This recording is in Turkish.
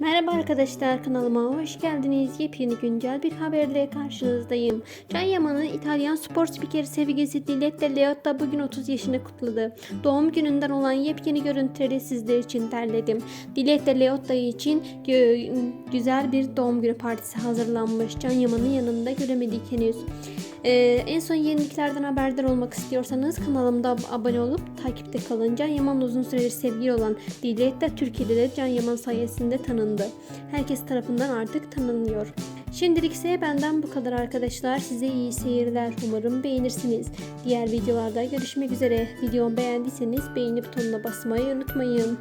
Merhaba arkadaşlar kanalıma hoş geldiniz. Yepyeni güncel bir haberle karşınızdayım. Can Yaman'ın İtalyan spor spikeri sevgilisi Diletta Leotta bugün 30 yaşını kutladı. Doğum gününden olan yepyeni görüntüleri sizler için derledim. Diletta Leotta için güzel bir doğum günü partisi hazırlanmış. Can Yaman'ın yanında göremedik henüz. Ee, en son yeniliklerden haberdar olmak istiyorsanız kanalımda ab- abone olup takipte kalın. Can Yaman uzun süredir sevgili olan Diletta Türkiye'de de Can Yaman sayesinde tanındı. Herkes tarafından artık tanınıyor. Şimdilik ise benden bu kadar arkadaşlar. Size iyi seyirler. Umarım beğenirsiniz. Diğer videolarda görüşmek üzere. Videomu beğendiyseniz beğeni butonuna basmayı unutmayın.